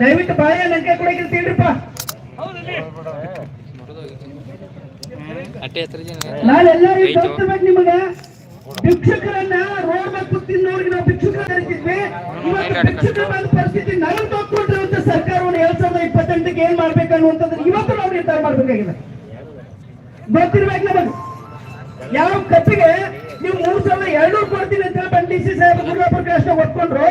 ದಯವಿಟ್ಟು ಬಾಯ ಲಂಕೆ ಕೂಡ ನಾನು ಎಲ್ಲರಿಗೂ ಗೊತ್ತಿರ್ಬೇಕು ನಿಮಗ. ಭಿಕ್ಷುಕರನ್ನ ರೋಡ್ ಮೇಲೆ ಕೂತಿದ್ದವ್ರಿಗೆ ನಾವು ಭಿಕ್ಷುಕರ ಕರಿತಿದ್ವಿ ಇವತ್ತು ಭಿಕ್ಷುಕರ ಬಂದ ಪರಿಸ್ಥಿತಿ ನನಗೆ ತಕ್ಕೊಂಡಿರುವಂತ ಸರ್ಕಾರವನ್ನು ಎರಡ್ ಸಾವಿರದ ಇಪ್ಪತ್ತೆಂಟಕ್ಕೆ ಏನ್ ಮಾಡ್ಬೇಕು ಅನ್ನುವಂಥದ್ದು ಇವತ್ತು ನಾವು ನಿರ್ಧಾರ ಮಾಡ್ಬೇಕಾಗಿದೆ. ಗೊತ್ತಿರ್ಬೇಕು ನಮಗೆ. ಯಾವ ಕಪ್ಪಿಗೆ ನೀವು ಮೂರ್ ಸಾವಿರದ ಎರಡು ಕೊಡ್ತೀನಿ ಅಂತ ಬಂದು ಡಿ ಸಿ ಸಾಹೇಬ್ ಗುರುಪ್ರಕಾಶ್ ಒಪ್ಕೊಂಡ್ರು.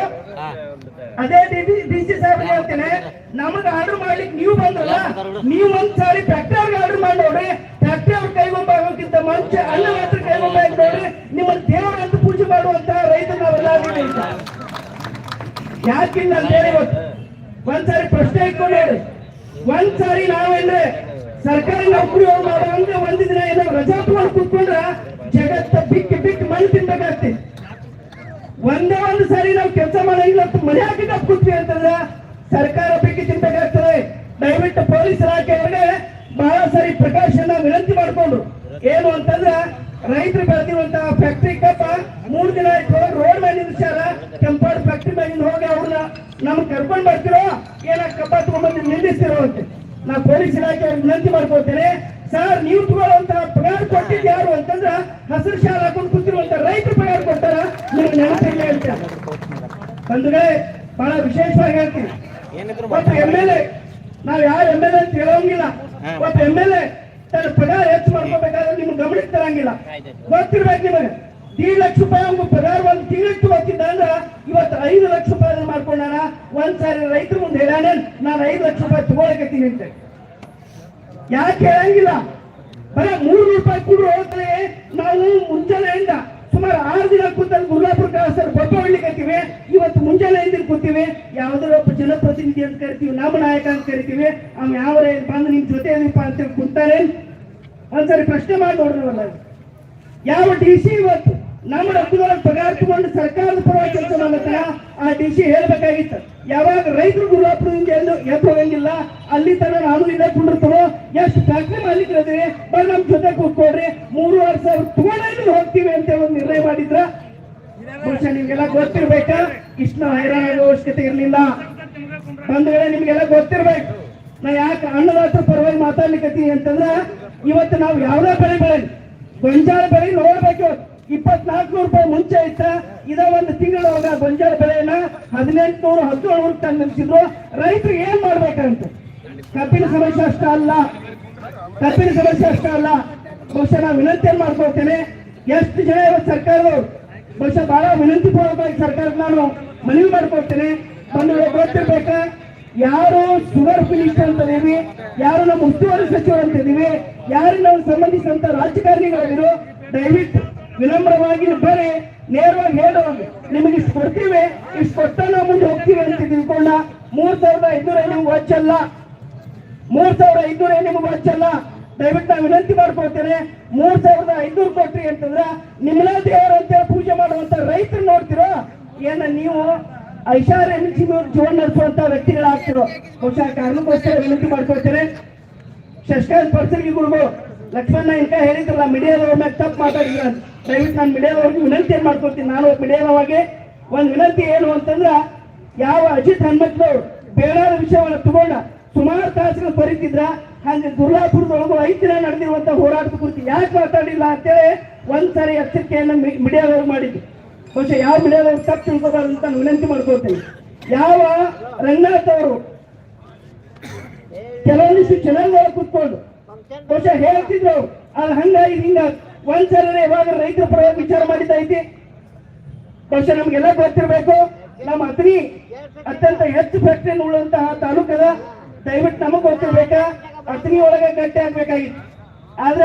ಅದೇ ಡಿ ಸಿ ಸಾಹೇಬ್ ಹೇಳ್ತೇನೆ ನಮಗ್ ಆರ್ಡರ್ ಮಾಡ್ಲಿಕ್ಕೆ ನೀವು ಬಂದ್ರಲ್ಲ ನೀವು ಒಂದ್ ಸಾರಿ ಫ್ಯಾಕ್ಟ್ರಿ ಆರ್ಡರ್ ಮಾಡಿ ನೋಡ್ರಿ ಫ್ಯಾಕ್ಟ್ರಿ ಅವ್ರ ಕೈಗೊಂಬ ಆಗೋಕ್ಕಿಂತ ಮುಂಚೆ ಅನ್ನ ಮಾತ್ರ ಕೈಗೊಂಬ ಆಯ್ತು ನೋಡ್ರಿ ನಿಮ್ಮ ದೇವರಂತ ಪೂಜೆ ಮಾಡುವಂತ ರೈತರು ನಾವೆಲ್ಲ ಯಾಕಿಲ್ಲ ಅಂತ. ಹೇಳಿ ಒಂದ್ಸಾರಿ ಪ್ರಶ್ನೆ ಇಟ್ಕೊಂಡು ಹೇಳಿ. ಒಂದ್ಸಾರಿ ನಾವೇನ್ರೆ ಸರ್ಕಾರಿ ನೌಕರಿ ಮಾಡುವಂತ ಅಂದ್ರೆ ದಿನ ಏನೋ ರಜಾ ಕೂತ್ಕೊಂಡ್ರ ಜಗತ್ತ ಬಿಕ್ ಬಿಕ್ ಮಣ್ಣು ತಿನ್ಬೇಕಾಗ್ತಿ ಒಂದೇ ಒಂದು ಸಾರಿ ನಾವು ಕೆಲಸ ಮಾಡಂಗಿಲ್ಲ ಮನೆ ಹಾಕಿ ಕೂತ್ವಿ ಅಂತಂದ್ರೆ ಸರ್ಕಾರ ಬಗ್ಗೆ ತಿನ್ಬೇಕಾಗ್ತದೆ. ದಯವಿಟ್ಟು ಪೊಲೀಸ್ ಇಲಾಖೆಯವರಿಗೆ ಬಹಳ ಸಾರಿ ಪ್ರಕಾಶನ ವಿನಂತಿ ಮಾಡಿಕೊಂಡ್ರು ಏನು ಅಂತಂದ್ರೆ ರೈತರು ಬೆಳೆದಿರುವಂತಹ ಫ್ಯಾಕ್ಟ್ರಿ ಕಪ್ಪ ಮೂರು ದಿನ ಆಯ್ತು ರೋಡ್ ಮೇಲೆ ನಿಲ್ಸ್ಯಾರ, ಕೆಂಪಾಡ್ ಫ್ಯಾಕ್ಟ್ರಿ ಮೇಲಿಂದ ಹೋಗಿ ಅವ್ರನ್ನ ನಮ್ಗೆ ಕರ್ಕೊಂಡ್ ಬರ್ತಿರೋ, ಏನ ಕಪ್ಪ ತಗೊಂಡ್ಬಂದು ನಿಲ್ಲಿಸ್ತಿರೋ ಅಂತ. ನಾ ಪೊಲೀಸ್ ಇಲಾಖೆ ವಿನಂತಿ ಮಾಡ್ಕೊಳ್ತೇನೆ. ಸರ್ ನೀವು ತಗೊಳ್ಳುವಂತಹ ಪಗಾರ ಕೊಟ್ಟಿದ್ದು ಯಾರು ಅಂತಂದ್ರ ಹಸಿರು ಶಾಲೆ ಹಾಕೊಂಡು ಕೂತಿರುವಂತ ರೈತರು ಪಗಾರ ಕೊಡ್ತಾರ? ನಿಮ್ಗೆ ನೆನಪಿಲ್ಲ ಅಂತ. ಬಂಧುಗಳೇ ಬಹಳ ವಿಶೇಷವಾಗಿ ಹೇಳ್ತೀನಿ. ಒಟ್ಟು ಎಂ ಎಲ್ ಎ ನಾವ್ ಯಾರು ಎಂ ಎಲ್ ಎ ಅಂತ ಹೇಳೋಂಗಿಲ್ಲ. ಒಟ್ಟು ಎಂ ಎಲ್ ಎ ತನ್ನ ಪಗಾರ ಹೆಚ್ಚು ಮಾಡ್ಕೋಬೇಕಾದ್ರೆ ನಿಮ್ಗೆ ಗಮನಕ್ಕೆ ತರಂಗಿಲ್ಲ. ಗೊತ್ತಿರ್ಬೇಕು ನಿಮಗೆ. ದೀಡ್ ಲಕ್ಷ ರೂಪಾಯಿ ಒಂದು ಪಗಾರ ಒಂದು ತಿಂಗಳಿಗೆ ಗೊತ್ತಿದ್ದ ಅಂದ್ರ ಇವತ್ತು ಐದು ಲಕ್ಷ ರೂಪಾಯಿ ಮಾಡ್ಕೊಂಡಾನ ಒಂದ್ ಸಾರಿ ರೈತರ ಮುಂದೆ ಹೇಳಾನೆ ನಾನು ಐದು ಲಕ್ಷ ರೂಪಾಯಿ ತಗೊಳಕತ್ತೀನಿ ಅಂತ. ಯಾಕೆ ಹೇಳಂಗಿಲ್ಲ? ಬರೇ ಮೂರು ರೂಪಾಯಿ ಕೊಡ್ರು ಹೋದ್ರೆ ನಾವು ಮುಂಜಾನೆಯಿಂದ ಸುಮಾರು ಆರು ದಿನ ಕೂತಲ್ಲಿ ಗುರುಲಾಪುರ ಸರ್ ಬೊಬ್ಬ ಹೊಳ್ಳಿಕತ್ತೀವಿ ಇವತ್ತು ಮುಂಜಾನೆಯಿಂದ ಕೂತೀವಿ. ಯಾವ್ದಾರ ಒಬ್ಬ ಜನಪ್ರತಿನಿಧಿ ಅಂತ ಕರಿತೀವಿ, ನಮ್ಮ ನಾಯಕ ಅಂತ ಕರಿತೀವಿ. ಅವ್ನು ಯಾವ ಬಂದು ನಿಮ್ ಜೊತೆ ಏನಪ್ಪ ಅಂತ ಕೂತಾರೆ ಒಂದ್ಸರಿ ಪ್ರಶ್ನೆ ಮಾಡಿ ನೋಡ್ರಿ ಯಾವ ಡಿ ಸಿ ಇವತ್ತು? ನಮ್ಮ ರಕ್ತದೊಳಗೆ ಪಗಾರ ತಗೊಂಡು ಸರ್ಕಾರದ ಪರವಾಗಿ ಕೆಲಸ ಆ ಡಿ ಸಿ ಹೇಳ್ಬೇಕಾಗಿತ್ತು. ಯಾವಾಗ ರೈತರು ಗುರುವಾಪುರದಿಂದ ಎಂದು ಎದ್ದು ಹೋಗಂಗಿಲ್ಲ ಅಲ್ಲಿ ತನ ನಾನು ಇಲ್ಲೇ ಕುಂಡಿರ್ತಾರೋ ಎಷ್ಟು ಫ್ಯಾಕ್ಟ್ರಿ ಮಾಡ್ಲಿಕ್ಕೆ ಇದ್ದೀವಿ ನಮ್ಮ ನಮ್ ಜೊತೆ ಕೂತ್ಕೊಡ್ರಿ ಮೂರುವರೆ ಸಾವಿರ ತಗೊಂಡು ಹೋಗ್ತೀವಿ ಅಂತ ಒಂದು ನಿರ್ಣಯ ಮಾಡಿದ್ರ? ಬಹುಶಃ ನಿಮ್ಗೆಲ್ಲ ಗೊತ್ತಿರ್ಬೇಕಾ? ಇಷ್ಟು ಹೈರಾಣ ಆಗೋ ಅವಶ್ಯಕತೆ ಇರಲಿಲ್ಲ. ವೇಳೆ ನಿಮ್ಗೆಲ್ಲ ಗೊತ್ತಿರ್ಬೇಕು. ನಾ ಯಾಕೆ ಅನ್ನದಾತರ ಪರವಾಗಿ ಮಾತಾಡ್ಲಿಕ್ಕೆ ಅಂತಂದ್ರ, ಇವತ್ತು ನಾವು ಯಾವ್ದೇ ಬೆಳೆ ಬೆಳೆ ಗೊಂಜಾಳ ಬೆಳೆ ನೋಡ್ಬೇಕು. ಇಪ್ಪತ್ನಾಲ್ಕು ರೂಪಾಯಿ ಮುಂಚೆ ಇತ್ತ, ಇದ ಒಂದು ತಿಂಗಳೊಳಗ ಗೊಂಜಾಳ ಬೆಳೆಯನ್ನ ಹದಿನೆಂಟು ನೂರು ಹದಿನೇಳು ತಂದು ನಿಲ್ಸಿದ್ರು ರೈತರು ಏನ್ ಮಾಡ್ಬೇಕಂತ? ಕಬ್ಬಿನ ಸಮಸ್ಯೆ ಅಷ್ಟ ಅಲ್ಲ. ಕಬ್ಬಿನ ಸಮಸ್ಯೆ ಅಷ್ಟ ಅಲ್ಲ. ಬಹುಶಃ ನಾನು ವಿನಂತಿ ಮಾಡ್ಕೊಳ್ತೇನೆ, ಎಷ್ಟು ಜನ ಇವತ್ತು ಸರ್ಕಾರದವರು, ಬಹುಶಃ ಬಹಳ ವಿನಂತಿ ಪೂರ್ವಕವಾಗಿ ಸರ್ಕಾರಕ್ಕೆ ನಾನು ಮನವಿ ಮಾಡ್ಕೊಳ್ತೇನೆ. ಒಂದು ಗೊತ್ತಿರ್ಬೇಕ? ಯಾರು ಶುಗರ್ ಮಿನಿಸ್ಟರ್ ಅಂತ ಇದೀವಿ, ಯಾರು ನಮ್ಮ ಉಸ್ತುವಾರಿ ಸಚಿವರು ಅಂತ ಇದೀವಿ, ಯಾರು ನಾವು ಸಂಬಂಧಿಸಿದಂತ ರಾಜಕಾರಣಿಗಳಿದ್ರು ದಯವಿಟ್ಟು ವಿನಮ್ರವಾಗಿ ಬರೀ ನೇರವಾಗಿ ಹೇಳೋದು ನಿಮಗೆ ಇಷ್ಟು ಕೊಡ್ತೀವಿ ಇಷ್ಟು ಕೊಟ್ಟ ನಾವು ಮುಂದೆ ಹೋಗ್ತೀವಿ ಅಂತ ತಿಳ್ಕೊಂಡ ಮೂರ್ ಸಾವಿರದ ಐದುನೂರ ನಿಮ್ಗೆ ವಚ್ಚಲ್ಲ ಮೂರ್ ಸಾವಿರದ ಐದುನೂರ ನಿಮ್ಗೆ ವಚ್ಚಲ್ಲ ದಯವಿಟ್ಟು ನಾವು ವಿನಂತಿ ಮಾಡ್ಕೊಳ್ತೇನೆ. ಮೂರ್ ಸಾವಿರದ ಐನೂರು ಕೊಟ್ರಿ ಅಂತಂದ್ರೆ ನಿಮ್ಮನ್ನ ದೇವರು ಅಂತ ಪೂಜೆ ಮಾಡುವಂತ ರೈತರು ನೋಡ್ತಿರೋ? ಏನ ನೀವು ಐಷಾರಾಮಿ ಜೀವನ ನಡೆಸುವಂತ ವ್ಯಕ್ತಿಗಳಾಗ್ತಿರೋ? ಬಹುಶಃ ಕಾರಣಕ್ಕೋಸ್ಕರ ವಿನಂತಿ ಮಾಡ್ಕೊಳ್ತೇನೆ. ಶಶಿಕಾಂತ್ ಪರ್ಸರ್ಗಿಗಳು ಲಕ್ಷ್ಮಣ ಇಂಕ ಹೇಳಿದ್ರಲ್ಲ ಮೀಡಿಯಾದವ್ರ ಮ್ಯಾಗ ತಪ್ಪು ಮಾತಾಡಿದ್ರ. ದಯವಿಟ್ಟು ನಾನು ಮೀಡಿಯಾದವ್ರಿಗೆ ವಿನಂತಿ ಮಾಡ್ಕೊಳ್ತೀನಿ. ನಾನು ಮೀಡಿಯಾದವಾಗಿ ಒಂದು ವಿನಂತಿ ಏನು ಅಂತಂದ್ರೆ, ಯಾವ ಅಜಿತ್ ಹನುಮಂತದವ್ರು ಬೇಡಾದ ವಿಷಯವನ್ನು ತಗೊಂಡ ಸುಮಾರು ತಾಸುಗಳು ಬರೀತಿದ್ರ ಹಂಗೆ ದುರ್ಲಾಪುರದೊಳಗು ಐದು ದಿನ ನಡೆದಿರುವಂತ ಹೋರಾಟದ ಕುರಿತು ಯಾಕೆ ಮಾತಾಡಿಲ್ಲ ಅಂತೇಳಿ ಒಂದ್ಸರಿ ಎಚ್ಚರಿಕೆಯನ್ನು ಮೀಡಿಯಾದವ್ರು ಮಾಡಿದ್ವಿ ಬಹುಶಃ ಯಾವ ಮೀಡಿಯಾದವ್ರು ತಪ್ಪು ತಿಳ್ಕೋಬಾರ್ದು ಅಂತ ವಿನಂತಿ ಮಾಡ್ಕೊಳ್ತೀನಿ. ಯಾವ ರಂಗನಾಥ್ ಅವರು ಕೆಲವೊಂದಿಷ್ಟು ಚೆನ್ನಾಗಿ ಕೂತ್ಕೊಂಡು, ಬಹುಶಃ ಹೇಳ್ತಿದ್ರು ಅದು ಹಂಗಾಗಿ ಹಿಂಗ ಒಂದ್ಸಲ ಯಾವಾಗ ರೈತರ ಪರವಾಗಿ ವಿಚಾರ ಮಾಡಿದ್ದೈತಿ ಬಹುಶಃ ನಮ್ಗೆಲ್ಲ ಗೊತ್ತಿರ್ಬೇಕು. ನಮ್ಮ ಅತ್ರಿ ಅತ್ಯಂತ ಹೆಚ್ಚು ಫ್ಯಾಕ್ಟ್ರಿ ಉಳ್ಳಂತಹ ತಾಲೂಕದ, ದಯವಿಟ್ಟು ನಮಗ್ ಗೊತ್ತಿರ್ಬೇಕ? ಅತ್ರಿ ಒಳಗೆ ಗಟ್ಟಿ ಆಗ್ಬೇಕಾಗಿತ್ತು. ಆದ್ರ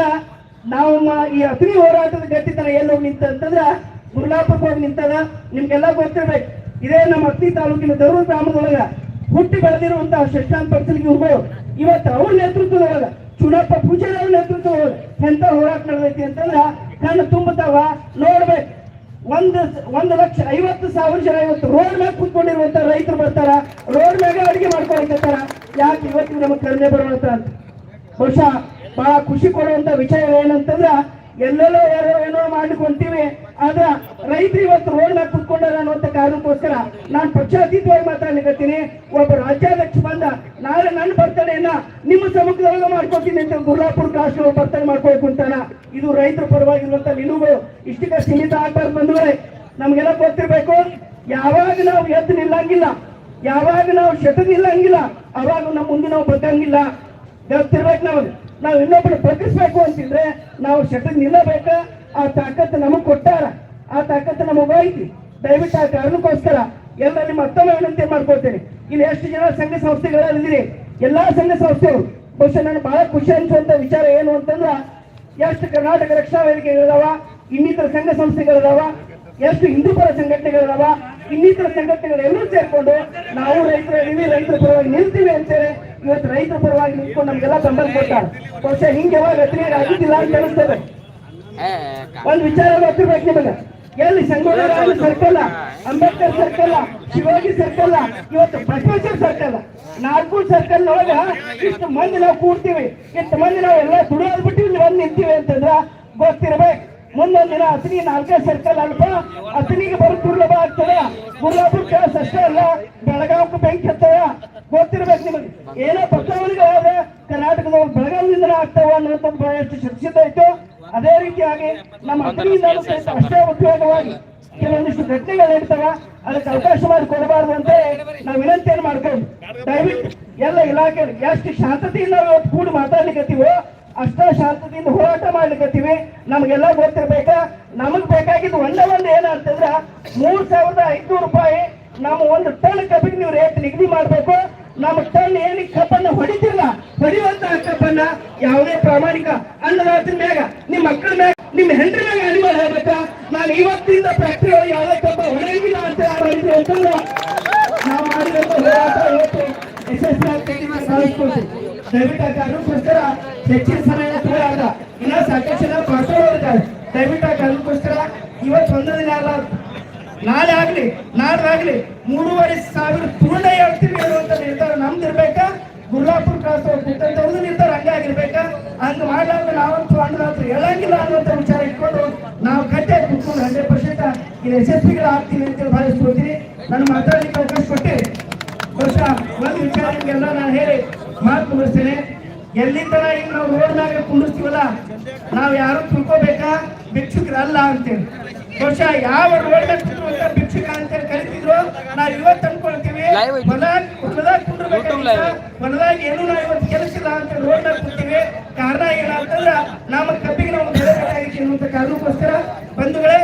ನಾವು ಈ ಅತ್ರಿ ಹೋರಾಟದ ಗಟ್ಟಿತನ ಎಲ್ಲಿ ಹೋಗಿ ನಿಂತ ಅಂತಂದ್ರ ಗುರ್ಲಾಪುರಕ್ಕೆ ಹೋಗಿ ನಿಂತದ, ನಿಮ್ಗೆಲ್ಲ ಗೊತ್ತಿರ್ಬೇಕು. ಇದೇ ನಮ್ಮ ಅತ್ರಿ ತಾಲೂಕಿನ ದರೂರ್ ಗ್ರಾಮದೊಳಗ ಹುಟ್ಟಿ ಬೆಳೆದಿರುವಂತಹ ಶಶಾಂತ್ ಇರ್ಬೋದು ಇವತ್ತು ಅವ್ರ ನೇತೃತ್ವದೊಳಗ ಚುನಪ್ಪ ಪೂಜಾರಿ ನೇತೃತ್ವ ಎಂತ ಹೋರಾಟ ನಡೆದೈತಿ ಅಂತಂದ್ರ ಕಣ್ಣು ತುಂಬತಾವ ನೋಡ್ಬೇಕು. ಒಂದು ಒಂದು ಲಕ್ಷ ಐವತ್ತು ಸಾವಿರ ಜನ ಇವತ್ತು ರೋಡ್ ಮ್ಯಾಗ ಕುತ್ಕೊಂಡಿರುವಂತ ರೈತರು ಬರ್ತಾರ ರೋಡ್ ಮ್ಯಾಗ ಅಡಿಗೆ ಮಾಡ್ಕೊಳಕತ್ತಾರ ಯಾಕೆ ಇವತ್ತಿಗೆ ನಮಗೆ ಕಡಿಮೆ ಬರುವಂತ ಅಂತ ಬಹುಶಃ ಬಹಳ ಖುಷಿ ಕೊಡುವಂತ ವಿಷಯ ಏನಂತಂದ್ರ, ಎಲ್ಲೆಲ್ಲೋ ಯಾರೋ ಏನೋ ಮಾಡ್ಕೊಂತೀವಿ ಆದ್ರ ರೈತರು ಇವತ್ತು ರೋಡ್ ಕುತ್ಕೊಂಡಾರ ಅನ್ನುವಂತ ಕಾರಣಕ್ಕೋಸ್ಕರ ನಾನು ಪಕ್ಷಾತೀತವಾಗಿ ಮಾತಾಡ್ಲಿಕ್ಕೆ ಒಬ್ಬ ರಾಜ್ಯಾಧ್ಯಕ್ಷ ಬಂದ, ನಾಳೆ ನನ್ನ ಬರ್ತಡೆಯನ್ನ ನಿಮ್ಮ ಸಮುದ್ರದಾಗ ಮಾಡ್ಕೊತೀನಿ ಅಂತ ಗುರುಲಾಪುರ್ ಕಾಸ್ಟ್ ಬರ್ತಡೆ ಮಾಡ್ಕೊಳ್ಕು ಅಂತಾನ. ಇದು ರೈತರ ಪರವಾಗಿರುವಂತ ನಿಲುವು. ಇಷ್ಟಕ್ಕೆ ಸೀಮಿತ ಆಗ್ಬಾರ್ದು ಬಂಧುಗಳೇ. ನಮ್ಗೆಲ್ಲ ಗೊತ್ತಿರ್ಬೇಕು, ಯಾವಾಗ ನಾವು ಎದ್ದು ನಿಲ್ಲಂಗಿಲ್ಲ, ಯಾವಾಗ ನಾವು ಶತ ನಿಲ್ಲಂಗಿಲ್ಲ, ಅವಾಗ ನಮ್ಮ ಮುಂದೆ ನಾವು ಬಗ್ಗಂಗಿಲ್ಲ ಗೊತ್ತಿರ್ಬೇಕು ನಾವು. ನಾವು ಇನ್ನೊಬ್ಬರು ಪ್ರಕಟಿಸ್ಬೇಕು ಅಂತಿದ್ರೆ ನಾವು ಶತ ನಿಲ್ಲಬೇಕ. ಆ ತಾಕತ್ತು ನಮಗ್ ಕೊಟ್ಟಾರ. ಆ ತಾಕತ್ತು ನಮಗ್ ಐತಿ ದಯವಿಟ್ಟು ಆ ಕಾರಣಕ್ಕೋಸ್ಕರ ಎಲ್ಲರಲ್ಲಿ ಮತ್ತೊಮ್ಮೆ ವಿನಂತಿ ಮಾಡ್ಕೊಳ್ತೇನೆ. ಇಲ್ಲಿ ಎಷ್ಟು ಜನ ಸಂಘ ಸಂಸ್ಥೆಗಳಲ್ಲಿದ್ದೀರಿ? ಎಲ್ಲಾ ಸಂಘ ಸಂಸ್ಥೆಗಳು ಬಹುಶಃ ನನಗೆ ಬಹಳ ಖುಷಿ ಅನ್ಸುವಂತ ವಿಚಾರ ಏನು ಅಂತಂದ್ರ, ಎಷ್ಟು ಕರ್ನಾಟಕ ರಕ್ಷಣಾ ವೇದಿಕೆಗಳಿದಾವ, ಇನ್ನಿತರ ಸಂಘ ಸಂಸ್ಥೆಗಳಿದಾವ, ಎಷ್ಟು ಹಿಂದೂಪರ ಸಂಘಟನೆಗಳಿದಾವ, ಇನ್ನಿತರ ಸಂಘಟನೆಗಳೆಲ್ಲರೂ ಸೇರ್ಕೊಂಡು ನಾವು ರೈತರ ರೈತರ ಪರವಾಗಿ ನಿಲ್ತೀವಿ ಅಂತೇಳಿ ಇವತ್ತು ರೈತರ ಪರವಾಗಿ ನಿಂತ್ಕೊಂಡು ನಮ್ಗೆಲ್ಲ ಬೆಂಬಲ ಕೊಡ್ತಾರೆ ಬಹುಶಃ ಹಿಂಗೆ ಯಾವಾಗ ರಚನೆ ಆಗಿದ್ದಿಲ್ಲ ಅಂತ ಅನಿಸ್ತದೆ. ಒಂದ್ ವಿಚಾರ ಗೊತ್ತಿರ್ಬೇಕು ನಿಮಗೆ. ಎಲ್ಲಿ Sangolli circle Ambedkar circle Shivaji circle ಇವತ್ತು ಪ್ರೊಫೆಸರ್ ಸರ್ಕಲ್ ನಾಲ್ಕು ಸರ್ಕಲ್ ಒಳಗ ಇಷ್ಟು ಮಂದಿ ನಾವು ಕೂಡ್ತೀವಿ. ಇಷ್ಟು ಮಂದಿ ನಾವು ಎಲ್ಲ ದುಡಿಯೋದ್ ಬಿಟ್ಟು ಇಲ್ಲಿ ಬಂದು ನಿಂತೀವಿ ಅಂತಂದ್ರ ಗೊತ್ತಿರ್ಬೇಕು. ಮುಂದೊಂದ್ ದಿನ ಅತನಿ ನಾಲ್ಕೇ ಸರ್ಕಲ್ ಅಲ್ಪ ಅತ್ನಿಗೆ ಬರೋ ದುರ್ಲಭ ಆಗ್ತದೆ. ಗುರ್ಲಾಪುರ ಕೆಲಸ ಅಷ್ಟೇ ಅಲ್ಲ ಬೆಳಗಾವಕ್ಕೆ ಬೆಂಕಿ ಹತ್ತದ. ಗೊತ್ತಿರ್ಬೇಕು ನಿಮಗೆ. ಏನೋ ಬಸವನಿಗೆ ಹೋದ್ರೆ ಕರ್ನಾಟಕದ ಬೆಳಗಾವಿಯಿಂದ ಆಗ್ತಾವ ಅನ್ನೋಂಥದ್ದು ಬಹಳ ಚರ್ಚಿತ ಆಯ್ತು ಅದೇ ರೀತಿಯಾಗಿ ನಮ್ಮ ಅಗ್ನಿಯಿಂದ ಅಷ್ಟೇ ಉದ್ಯೋಗವಾಗಿ ಕೆಲವೊಂದಿಷ್ಟು ಘಟನೆಗಳು ನಡೀತಾವ ಅದಕ್ಕೆ ಅವಕಾಶ ಮಾಡಿ ಕೊಡಬಾರ್ದು ಅಂತ ನಾವು ವಿನಂತಿಯನ್ನು ಮಾಡ್ಕೊಂಡು ದಯವಿಟ್ಟು ಎಲ್ಲ ಇಲಾಖೆ ಎಷ್ಟು ಶಾಂತತೆಯಿಂದ ನಾವು ಇವತ್ತು ಕೂಡಿ ಮಾತಾಡ್ಲಿಕ್ಕತ್ತೀವೋ ಅಷ್ಟ ಶಾಂತತೆಯಿಂದ ಹೋರಾಟ ಮಾಡ್ಲಿಕ್ಕತ್ತೀವಿ ನಮಗೆಲ್ಲ ಗೊತ್ತಿರ್ಬೇಕ? ನಮಗ್ ಬೇಕಾಗಿದ್ದು ಒಂದೇ ಒಂದು ಏನಂತಂದ್ರ ಮೂರ್ ಸಾವಿರದ ಐದ್ನೂರು ರೂಪಾಯಿ. ನಾವು ಒಂದು ಟನ್ ಕಬ್ಬಿಗೆ ನೀವು ರೇಟ್ ನಿಗದಿ ಮಾಡ್ಬೇಕು. ನಮ್ಮ ತನ್ನ ಏನಿ ಕಬ್ಬನ್ನ ಹೊಡಿತಿಲ್ಲ? ಹೊಡಿಯುವಂತ ಕಬ್ಬನ್ನ ಯಾವುದೇ ಪ್ರಾಮಾಣಿಕ ಅನ್ನದಾತರ ಮ್ಯಾಗ, ನಿಮ್ಮ ಮಕ್ಕಳ ಮ್ಯಾಗ, ನಿಮ್ಮ ಹೆಂಡ್ರಿ ಮ್ಯಾಗ ಅನಿಮಲ್ ಹೇಳ್ಬೇಕ ನಾನು ಇವತ್ತಿಂದ ಫ್ಯಾಕ್ಟ್ರಿ ಒಳಗೆ ಯಾವುದೇ ಕಪ್ಪ ಹೊಡೆಯಂಗಿಲ್ಲ ಅಂತ ಮಾಡಿದ್ವಿ ಅಂತಂದ್ರೆ ನಾವು ಮಾಡಿದಂತ ಹೋರಾಟ ಇವತ್ತು ಯಶಸ್ವಿ ಆಗ್ತೈತಿ ಅಂತ ಭಾವಿಸ್ಕೊಳ್ತೀನಿ. ದಯವಿಟ್ಟು ಹೆಚ್ಚಿನ ಸಮಯ ಅಲ್ಲ ಇನ್ನ ಸಾಕಷ್ಟು ಜನ ಪಾಠಗಳಿದ್ದಾರೆ ದಯವಿಟ್ಟು ಆ ಕಾರಣಕ್ಕೋಸ್ಕರ ಇವತ್ತು ಒಂದು ದಿನ ಅಲ್ಲ, ನಾಳೆ ಆಗ್ಲಿ, ನಾಡ್ದಾಗ್ಲಿ ಮೂರುವರೆ ಸಾವಿರ ಪೂರ್ಣ ಹೇಳ್ತೀವಿ ಅನ್ನುವಂತ ನಿರ್ಧಾರ ನಮ್ದು ಇರ್ಬೇಕಾ ಗುರ್ಲಾಪುರ ಕ್ರಾಸ್ ಕುಟ್ಟಂತವ್ರದ್ದು ನಿರ್ಧಾರ ಹಂಗೆ ಆಗಿರ್ಬೇಕಾ? ಹಂಗ ಮಾಡ್ಲಾದ್ರೆ ನಾವಂತೂ ಅಣ್ಣದಾತ್ರ ಹೇಳಂಗಿಲ್ಲ ಅನ್ನುವಂತ ವಿಚಾರ ಇಟ್ಕೊಂಡು ನಾವು ಕಟ್ಟೆ ಕುತ್ಕೊಂಡು ಹಂಡ್ರೆಡ್ ಪರ್ಸೆಂಟ್ ಇಲ್ಲಿ ಯಶಸ್ವಿಗಳು ಆಗ್ತೀವಿ ಅಂತ ಭಾವಿಸ್ಕೊಳ್ತೀನಿ ನನ್ನ ಮಾತಾಡಿ ಅವಕಾಶ ಕೊಟ್ಟಿರಿ ಬಹುಶಃ ಒಂದು ವಿಚಾರ ಹಿಂಗೆಲ್ಲ ನಾನು ಹೇಳಿ ಮಾತು ಮುಗಿಸ್ತೇನೆ. ಎಲ್ಲಿಂದ ಈಗ ನಾವು ರೋಡ್ನಾಗ ಕುಂಡಿಸ್ತೀವಲ್ಲ, ನಾವು ಯಾರು ತಿಳ್ಕೊಬೇಕಾ? ಭಿಕ್ಷುಕರಲ್ಲ ಅಂತೇಳಿ. ಬಹುಶಃ ಯಾವ ರೋಡ್ ಕುಂತಿರುವಂತ ಭಿಕ್ಷುಕ ಅಂತೇಳಿ ಕರಿತಿದ್ರು? ನಾವು ಇವತ್ತು ಅನ್ಕೊಳ್ತೀವಿ. ಹೊಲದಾಗ ಹೊಲದಾಗ live. ಹೊಲದಾಗ ಏನು ನಾವು ಇವತ್ತು ಕೆಲಸ ಇಲ್ಲ ಅಂತ ರೋಡ್ನಾಗ ಕೂತೀವಿ. ಕಾರಣ ಏನಂತಂದ್ರ ನಮ್ಮ ಕಬ್ಬಿಗೆ ನಾವು ಬೆಲೆ ಬೇಕಾಗಿತ್ತು ಅನ್ನುವಂತ ಕಾರಣಕ್ಕೋಸ್ಕರ. ಬಂಧುಗಳೇ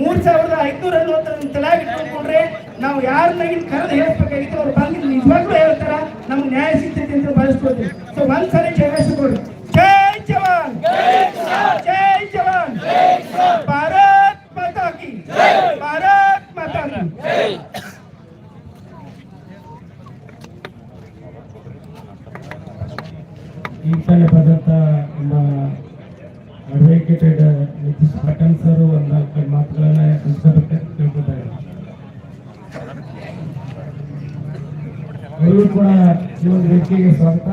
ಮೂರ್ ಸಾವಿರದ ಐದ್ನೂರ ಅನ್ನುವಂತ ತಲಾಗ್ ಇಟ್ಕೊಂಡ್ರೆ ನಾವು ಯಾರನ್ನ ಇಲ್ಲಿ ಕರೆದು ಹೇಳ್ಬೇಕಾಗಿತ್ತು ಅವ್ರು ಬಂದು ನಿಜವಾಗ್ಲೂ ಹೇಳ್ತಾರ? ನಮ್ಗೆ ನ್ಯಾಯ ಸಿಗ್ತೈತಿ ಅಂತ ಭಾವಿಸ್ಕೊಳ್ತೀವಿ. ಸೊ ಒಂದ್ಸರಿ ಜಯಗಳಿಸ್ಕೊಡ್ರಿ ಜೈ ಜವಾನ್! ಜೈ ಜವಾನ್ ಭಾರತ್ ಮಾತಾ ಕಿ ಭಾರತ್ ಮಾತಾ ಕಿ ಈ ತಾನೇ ಬಂದಂತ ನಮ್ಮ ಅಡ್ವೊಕೇಟೆಡ್ ನಿತೀಶ್ ಪಾಟೀಲ್ ಸರ್ ಒಂದು ನಾಲ್ಕು ಮಾತುಗಳನ್ನ ಹಂಚ್ಕೋಬೇಕಂತ ಕೇಳ್ಕೊತಾ ಇದ್ದೀನಿ ಅವರು ಕೂಡ ಈ ಒಂದು ವೇದಿಕೆಗೆ ಸ್ವಾಗತ.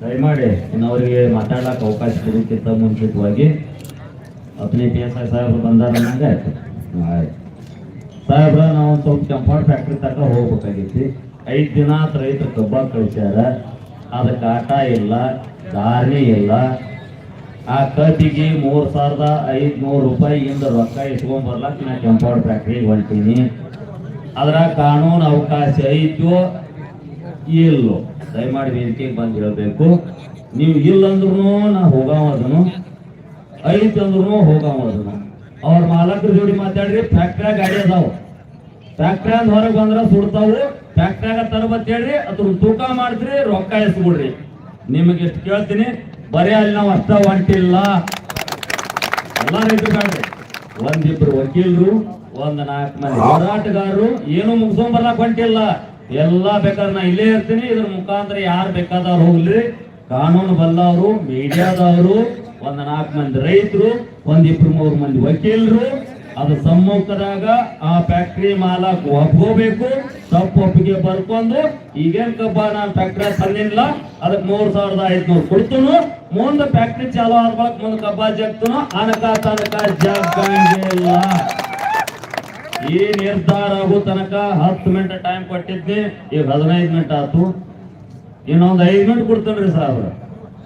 ದಯಮಾಡಿ ಇನ್ನವರಿಗೆ ಮಾತಾಡಕ್ಕೆ ಅವಕಾಶ ಸಿಗುತ್ತಿತ್ತ ಮುಂಚಿತವಾಗಿ. ಅಪ್ನೇ ಪಿ ಎಸ್ ಐ ಸಾಹೇಬ್ರು ಬಂದಾರ ನಂಗೆ. ಆಯ್ತು. ಆಯ್ತು ಸಾಹೇಬ್ರ, ನಾವು ಸ್ವಲ್ಪ ಕೆಂಪಾಡ್ ಫ್ಯಾಕ್ಟ್ರಿ ತನಕ ಹೋಗ್ಬೇಕಾಗೈತಿ ಐದು ದಿನ ಆತ ರೈತರು ಕಬ್ಬ ಕಳಿಸ್ಯಾರ. ಅದಕ್ಕೆ ಆಟ ಇಲ್ಲ, ದಾರಿ ಇಲ್ಲ. ಆ ಕಬ್ಬಿಗೆ ಮೂರು ಸಾವಿರದ ಐದುನೂರು ರೂಪಾಯಿಯಿಂದ ರೊಕ್ಕ ಇಸ್ಕೊಂಡ್ ಬರ್ಲಕ್ಕ ನಾ ಕೆಂಪಾಡ್ ಫ್ಯಾಕ್ಟ್ರಿಗೆ ಹೊಂಟೀನಿ. ಅದ್ರಾಗ ಕಾನೂನು ಅವಕಾಶ ಐತೋ ಇಲ್ಲೋ ದಯಮಾಡಿ ವೇದಿಕೆಗೆ ಬಂದು ಹೇಳಬೇಕು. ನೀವು ಇಲ್ಲಂದ್ರೂ ನಾ ಹೋಗಾವದನು ಐತ್ ಅಂದ್ರೂ ಹೋಗಾವ ಅದನ್ನು ಅವ್ರ ಮಾಲಕರ ಜೋಡಿ ಮಾತಾಡ್ರಿ ಫ್ಯಾಕ್ಟ್ರಿ ಗಾಡಿ ಅದಾವ. ಫ್ಯಾಕ್ಟ್ರಿ ಅಂದ್ ಹೊರಗೆ ಬಂದ್ರ ಸುಡ್ತಾವು ಫ್ಯಾಕ್ಟ್ರಿಯಾಗ ತರಬತ್ ಹೇಳ್ರಿ ಅದ್ರ ತೂಕ ಮಾಡಿದ್ರಿ ರೊಕ್ಕ ಎಸ್ಬಿಡ್ರಿ. ನಿಮಗೆ ಎಷ್ಟು ಕೇಳ್ತೀನಿ, ಬರೀ ಅಲ್ಲಿ ನಾವು ಅಷ್ಟ ಹೊಂಟಿಲ್ಲ ಎಲ್ಲ ರೈತರು ಕಾಣ್ರಿ. ಒಂದಿಬ್ರು ವಕೀಲರು, ಒಂದ್ ನಾಲ್ಕು ಮಂದಿ ಹೋರಾಟಗಾರರು, ಏನು ಮುಗಿಸ್ಕೊಂಡ್ ಬರ್ಲಾಕ್ ಹೊಂಟಿಲ್ಲ. ಎಲ್ಲಾ ಬೇಕಾದ್ರೆ ನಾ ಇಲ್ಲೇ ಇರ್ತೀನಿ. ಇದ್ರ ಮುಖಾಂತರ ಯಾರು ಬೇಕಾದವ್ರು ಹೋಗ್ಲಿ. ಕಾನೂನು ಬಲ್ಲವರು ಮೀಡಿಯಾದವರು, ಒಂದ್ ನಾಲ್ಕು ಮಂದಿ ರೈತರು ಒಂದಿಬ್ರು ಮೂರು ಮಂದಿ ವಕೀಲರು, ಅದು ಸಮ್ಮುಖದಾಗ ಆ ಫ್ಯಾಕ್ಟ್ರಿ ಮಾಲಕ್ ಒಪ್ಕೋಬೇಕು ತಪ್ಪು ಒಪ್ಪಿಗೆ ಬರ್ಕೊಂಡು, ಈಗೇನ್ ಕಬ್ಬ ನಾನು ಫ್ಯಾಕ್ಟ್ರಿ ತಂದಿಲ್ಲ. ಅದಕ್ಕೆ ಮೂರ್ ಸಾವಿರದ ಐದ್ನೂರು ಕೊಡ್ತನು. ಮುಂದೆ ಫ್ಯಾಕ್ಟ್ರಿ ಚಾಲು ಆಗ್ಬೇಕು ಮುಂದೆ ಕಬ್ಬ ಜಗ್ತನು ಅನಕ ತನಕ ಜಗ್ಗಂಗಿಲ್ಲ ಈ ನಿರ್ಧಾರ ಆಗೋ ತನಕ ಹತ್ತು ಮಿನಿಟ್ ಟೈಮ್ ಕೊಟ್ಟಿದ್ದೆ. ಈಗ ಹದಿನೈದು ಮಿನಿಟ್ ಆತು ಇನ್ನೊಂದು ಐದು ಮಿನಿಟ್ ಕೊಡ್ತೇನ್ರಿ ಸಾಹೇಬ್ರ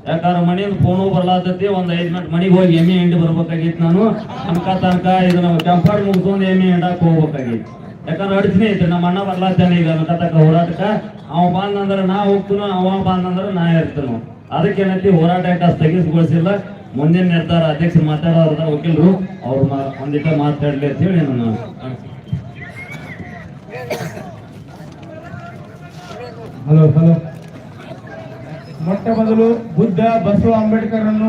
ಯಾಕಂದ್ರೆ ಮನೆಯಿಂದ ಫೋನು ಬರ್ಲಾತೈತಿ, ಒಂದು ಐದು ಮಿನಿಟ್ ಮನೆಗೆ ಹೋಗಿ ಎಮ್ಮೆ ಹಿಂಡಿ ಬರ್ಬೇಕಾಗಿತ್ತು ನಾನು. ತನಕ ತನಕ ಇದನ್ನ ಕೆಂಪಾಡ್ ಮುಗಿಸ್ಕೊಂಡು ಎಮ್ಮೆ ಹಿಂಡಕ್ಕೆ ಹೋಗ್ಬೇಕಾಗಿತ್ತು ಯಾಕಂದ್ರೆ ಅಡ್ತೀನಿ ಐತೆ ನಮ್ಮ ಅಣ್ಣ ಬರ್ಲಾತಾನೆ ಈಗ ಅನ್ಕ ತನಕ ಹೋರಾಟಕ್ಕ. ಅವ ಬಂದಂದ್ರೆ ನಾ ಹೋಗ್ತೀನೋ, ಅವ ಬಂದಂದ್ರೆ ನಾ ಇರ್ತೀನೋ. ಅದಕ್ಕೆ ಏನೈತಿ ಹೋರಾಟ ಯಾಕೆ ಸ್ಥಗಿತಗೊಳಿಸಿಲ್ಲ ಮುಂದಿನ ನಿರ್ಧಾರ ಅಧ್ಯಕ್ಷರು ಮಾತಾಡೋದ್ರ ವಕೀಲರು ಅವ್ರು ಮಾ- ಒಂದಿಟ ಮಾತಾಡ್ಲಿ ಅಂತ ಹೇಳಿ ನಾನು ಹಲೋ ಹಲೋ. ಮೊಟ್ಟ ಮೊದಲು ಬುದ್ಧ ಬಸವ ಅಂಬೇಡ್ಕರ್ ಅನ್ನು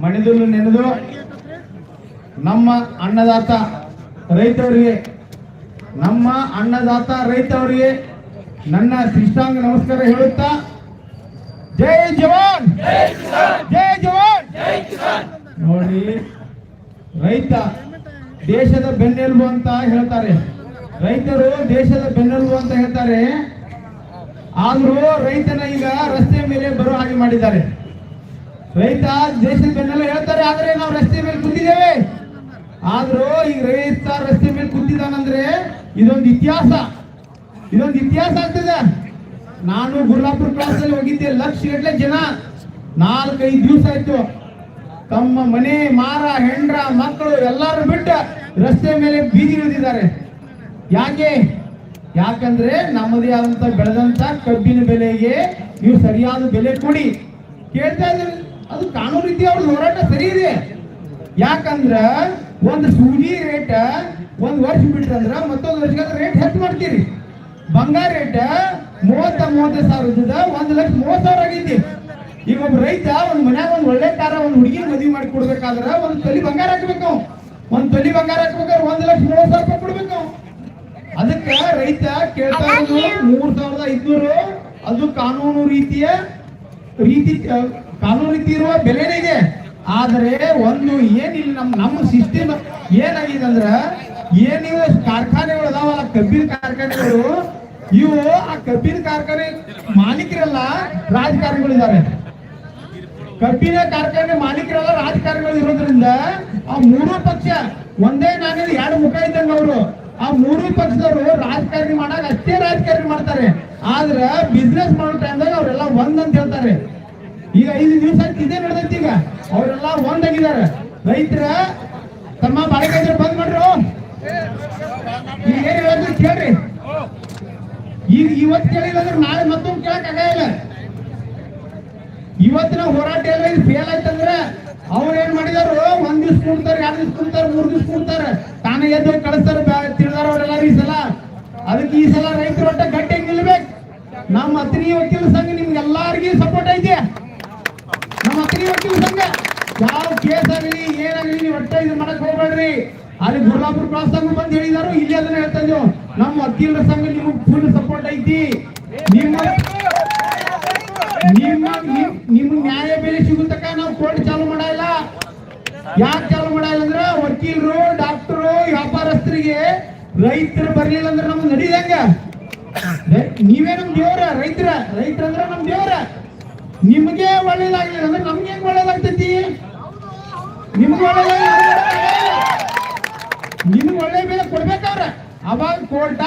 ಮಣಿದಲು ನೆನೆದು ನಮ್ಮ ಅನ್ನದಾತ ರೈತವರಿಗೆ ನಮ್ಮ ಅನ್ನದಾತ ರೈತವರಿಗೆ ನನ್ನ ಶಿಷ್ಟಾಂಗ ನಮಸ್ಕಾರ ಹೇಳುತ್ತಾ ಜೈ ಜವಾನ್! ಜೈ ಜವಾನ್! ನೋಡಿ, ರೈತ ದೇಶದ ಬೆನ್ನೆಲುಬು ಅಂತ ಹೇಳ್ತಾರೆ. ರೈತರು ದೇಶದ ಬೆನ್ನೆಲುಬು ಅಂತ ಹೇಳ್ತಾರೆ. ಆದ್ರೂ ರೈತನ ಈಗ ರಸ್ತೆ ಮೇಲೆ ಬರೋ ಹಾಗೆ ಮಾಡಿದ್ದಾರೆ. ರೈತ ದೇಶದ ಬೆನ್ನೆಲ್ಲ ಹೇಳ್ತಾರೆ, ಆದ್ರೆ ನಾವು ರಸ್ತೆ ಮೇಲೆ ಕುಂತಿದ್ದೇವೆ. ಆದ್ರೂ ಈಗ ರೈತ ರಸ್ತೆ ಮೇಲೆ ಕುಂತಿದ್ದಾನಂದ್ರೆ ಇದೊಂದು ಇತಿಹಾಸ. ಇದೊಂದು ಇತಿಹಾಸ ಆಗ್ತದೆ. ನಾನು ಗುರ್ಲಾಪುರ ಕ್ಲಾಸ್ ಅಲ್ಲಿ ಹೋಗಿದ್ದೆ ಲಕ್ಷ ಗಟ್ಟಲೆ ಜನ. ನಾಲ್ಕೈದು ದಿವಸ ಆಯ್ತು. ತಮ್ಮ ಮನೆ ಮಾರ, ಹೆಂಡ್ರ, ಮಕ್ಕಳು ಎಲ್ಲರೂ ಬಿಟ್ಟು ರಸ್ತೆ ಮೇಲೆ ಬೀದಿ ಇಳಿದಿದ್ದಾರೆ. ಯಾಕೆ? ಯಾಕಂದ್ರೆ ನಮ್ಮದೇ ಆದಂತ ಬೆಳೆದಂತ ಕಬ್ಬಿನ ಬೆಲೆಗೆ ನೀವು ಸರಿಯಾದ ಬೆಲೆ ಕೊಡಿ. ಕೇಳ್ತಾ ಇದ್ರಿ ಅದು ಕಾನೂನು ರೀತಿ ಅವ್ರ ಹೋರಾಟ ಸರಿ ಇದೆ. ಯಾಕಂದ್ರ ಒಂದು ಸೂಜಿ ರೇಟ್ ಒಂದ್ ವರ್ಷ ಬಿಟ್ಟಂದ್ರ ಮತ್ತೊಂದು ವರ್ಷಕ್ಕೆ ರೇಟ್ ಹೆಚ್ಚು ಮಾಡ್ತೀರಿ. ಬಂಗಾರ ರೇಟ್ ಮೂವತ್ತ ಮೂವತ್ತೈದು ಸಾವಿರ ಇದ್ದದ ಒಂದ್ ಲಕ್ಷ ಮೂವತ್ತು ಸಾವಿರ ಆಗೈತಿ. ಈಗ ಒಬ್ಬ ರೈತ ಒಂದ್ ಮನ್ಯಾಗ ಒಂದ್ ಒಳ್ಳೆ ಕಾರ ಒಂದ್ ಹುಡುಗಿ ಮದುವೆ ಮಾಡಿ ಕೊಡ್ಬೇಕಾದ್ರ ಒಂದ್ ತಲಿ ಬಂಗಾರ ಹಾಕ್ಬೇಕು. ಒಂದು ಒಂದ್ ತಲಿ ಬಂಗಾರ ಹಾಕ್ಬೇಕಾದ್ರೆ ಒಂದ್ ಲಕ್ಷ ಮೂವತ್ ಸಾವಿರ ರೂಪಾಯಿ ಕೊಡ್ಬೇಕು. ಅದಕ್ಕ ಅದಕ್ಕೆ ರೈತ ಕೇಳ್ತಾ ಮೂರ್ ಸಾವಿರದ ಐದ್ನೂರು. ಅದು ಕಾನೂನು ರೀತಿಯ ರೀತಿ ಕಾನೂನು ರೀತಿ ಇರುವ ಬೆಲೆನೇ ಇದೆ. ಆದರೆ ಒಂದು ಏನಿಲ್ಲ ನಮ್ ನಮ್ಮ ಸಿಸ್ಟಮ್ ಏನಾಗಿದೆ ಅಂದ್ರ ಏನಿವೆ ಕಾರ್ಖಾನೆಗಳು ಅದಾವಲ್ಲ ಕಬ್ಬಿನ ಕಾರ್ಖಾನೆಗಳು ಇವು ಆ ಕಬ್ಬಿನ ಕಾರ್ಖಾನೆ ಮಾಲೀಕರೆಲ್ಲ ರಾಜಕಾರಣಿಗಳಿದ್ದಾರೆ. ಕಬ್ಬಿನ ಕಾರ್ಖಾನೆ ಮಾಲೀಕರೆಲ್ಲ ರಾಜಕಾರಣಿಗಳು ಇರೋದ್ರಿಂದ ಆ ಮೂರು ಪಕ್ಷ ಒಂದೇ ನಾನೇ ಎರಡು ಮುಖ ಇದ್ದಂಗ ಅವರು. ಆ ಮೂರು ಪಕ್ಷದವರು ರಾಜಕಾರಣಿ ಮಾಡಾಗ ಅಷ್ಟೇ ರಾಜಕಾರಣಿ ಮಾಡ್ತಾರೆ. ಆದ್ರೆ ಬಿಸ್ನೆಸ್ ಮಾಡೋ ಟೈಮ್ದಾಗ ಅವರೆಲ್ಲ ಒಂದ್ ಅಂತ ಹೇಳ್ತಾರೆ. ಈಗ ಐದು ದಿವಸ ಇದೇ ನಡೆದೈತಿ ಈಗ. ಅವರೆಲ್ಲ ಒಂದಾಗಿದ್ದಾರೆ ರೈತರ, ತಮ್ಮ ಬಾಳೆಕಾಯ್ದ್ರೆ ಬಂದ್ ಮಾಡ್ರು. ಈಗ ಏನ್ ಹೇಳಿದ್ರು ಕೇಳ್ರಿ. ಈಗ ಇವತ್ತು ಕೇಳಿಲ್ಲ ಅಂದ್ರೆ ನಾಳೆ ಮತ್ತೊಂದು ಕೇಳಕ್ ಆಗಲ್ಲ ಇವತ್ತಿನ ಹೋರಾಟ ಎಲ್ಲ ಇದು ಫೇಲ್ ಆಯ್ತಂದ್ರೆ ಅವ್ರು ಏನ್ ಮಾಡಿದಾರು? ಒಂದ್ ದಿವ್ಸ ಕುಡ್ತಾರೆ, ಎರಡ್ ದಿವ್ಸ ಕುಡ್ತಾರೆ, ಮೂರ್ ದಿವ್ಸ ಕುಡ್ತಾರೆ. ತಾನೇ ಎದ್ದು ಕಳಿಸ್ತಾರೆ ತಿಳಿದಾರ ಅವರೆಲ್ಲ ಈ ಸಲ. ಅದಕ್ಕೆ ಈ ಸಲ ರೈತರು ಒಟ್ಟ ಗಟ್ಟಿಯಾಗಿ ನಿಲ್ಬೇಕು. ನಮ್ಮ ಅತ್ರಿ ವಕೀಲ ಸಂಘ ನಿಮ್ಗೆ ಎಲ್ಲಾರ್ಗಿ ಸಪೋರ್ಟ್ ಐತೆ. ನಮ್ಮ ಅತ್ರಿ ವಕೀಲ ಸಂಘ, ಯಾವ ಕೇಸ್ ಆಗಲಿ, ಏನಾಗಲಿ, ನೀವು ಒಟ್ಟ ಇದು ಮಾಡಕ್ ಹೋಗ್ಬೇಡ್ರಿ. ಅಲ್ಲಿ ಗುರ್ಲಾಪುರ ಕ್ರಾಸ್ ಸಂಘ ಬಂದು ಹೇಳಿದಾರು, ಇಲ್ಲಿ ಅದನ್ನ ಹೇಳ್ತಾ ನಮ್ಮ ವಕೀಲರ ಸಂಘ ನಿಮಗೆ ಫುಲ್ ಸಪೋರ್ಟ್ ಐತಿ. ನಿಮ್ಮ ನಿಮ್ಮ ನಿಮ್- ನಿಮ್ ನ್ಯಾಯ ಬೆಲೆ ಸಿಗುತ್ತಕ ನಾವು ಕೋರ್ಟ್ ಚಾಲು ಮಾಡಲ್ಲ ಯಾಕೆ ಚಾಲು ಮಾಡಲ್ಲ ಅಂದ್ರೆ ವಕೀಲರು, ಡಾಕ್ಟರು, ವ್ಯಾಪಾರಸ್ಥರಿಗೆ ರೈತರು ಬರ್ಲಿಲ್ಲ ಅಂದ್ರೆ ನಮ್ಗೆ ನಡೀದಂಗ ನೀವೇ ನಮ್ ದೇವ್ರ, ರೈತರ ರೈತರ ಅಂದ್ರೆ ನಮ್ ದೇವ್ರ. ನಿಮ್ಗೆ ಒಳ್ಳೇದಾಗ್ಲಿಲ್ಲ ಅಂದ್ರೆ ನಮ್ಗೆ ಹೆಂಗ್ ಒಳ್ಳೇದಾಗ್ತೈತಿ? ನಿಮ್ಗೆ ಒಳ್ಳೇದಾಗ ನಿಮ್ಗೆ ಒಳ್ಳೆ ಬೆಲೆ ಕೊಡ್ಬೇಕವ್ರ ಅವಾಗ ಕೋರ್ಟ